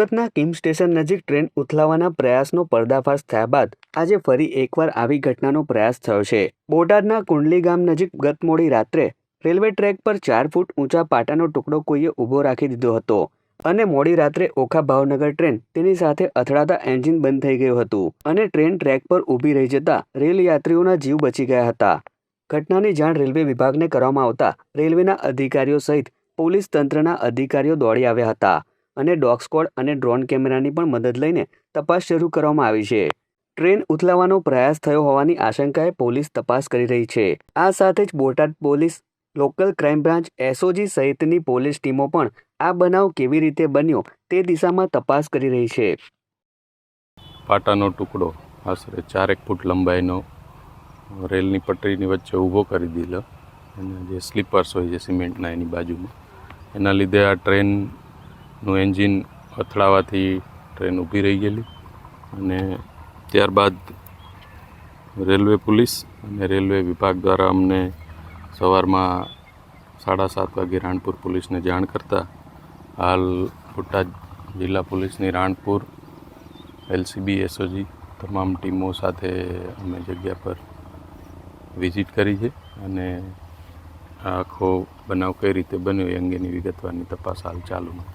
સુરતના કિમ સ્ટેશન નજીક ટ્રેન ઉથલાવવાના પ્રયાસનો પર્દાફાશ થયા બાદ આજે ફરી એકવાર આવી ઘટનાનો પ્રયાસ થયો છે. બોટાદના કુંડલી ગામ નજીક ગત મોડી રાત્રે રેલવે ટ્રેક પર ચાર ફૂટ ઊંચા પાટાનો ટુકડો કોઈએ ઊભો રાખી દીધો હતો અને મોડી રાત્રે ઓખા ભાવનગર ટ્રેન તેની સાથે અથડાતા એન્જિન બંધ થઈ ગયું હતું અને ટ્રેન ટ્રેક પર ઊભી રહી જતા રેલ યાત્રીઓના જીવ બચી ગયા હતા. ઘટનાની જાણ રેલવે વિભાગને કરવામાં આવતા રેલવેના અધિકારીઓ સહિત પોલીસ તંત્રના અધિકારીઓ દોડી આવ્યા હતા. અને ડોગ સ્કોડ અને ડ્રોન કેમેરાની પણ મદદ લઈને તપાસ શરૂ કરવામાં આવી છે. ટ્રેન ઉથલાવવાનો પ્રયાસ થયો હોવાની આશંકાએ પોલીસ તપાસ કરી રહી છે. આ સાથે જ Botad police, local crime branch, SOG સહિતની પોલીસ ટીમો પણ આ બનાવ કેવી રીતે બન્યો તે દિશામાં તપાસ કરી રહી છે. પાટાનો ટુકડો, આશરે ચારેક ફૂટ લંબાઈનો, રેલની પટરીની વચ્ચે ઊભો કરી દીધો અને જે સ્લીપર્સ હોય છે, સિમેન્ટના એની બાજુમાં. એના લીધે આ ટ્રેનનું એન્જિન અથડાવાથી ટ્રેન ઊભી રહી ગયેલી અને ત્યારબાદ રેલવે પોલીસ અને રેલવે વિભાગ દ્વારા અમને સવારમાં સાડા સાત વાગે રાણપુર પોલીસને જાણ કરતાં હાલ બોટાદ જિલ્લા પોલીસની રાણપુર, એલસીબી, એસઓજી તમામ ટીમો સાથે અમે જગ્યા પર વિઝિટ કરી છે અને આખો બનાવ કઈ રીતે બન્યો એ અંગેની વિગતવારની તપાસ હાલ ચાલુમાં.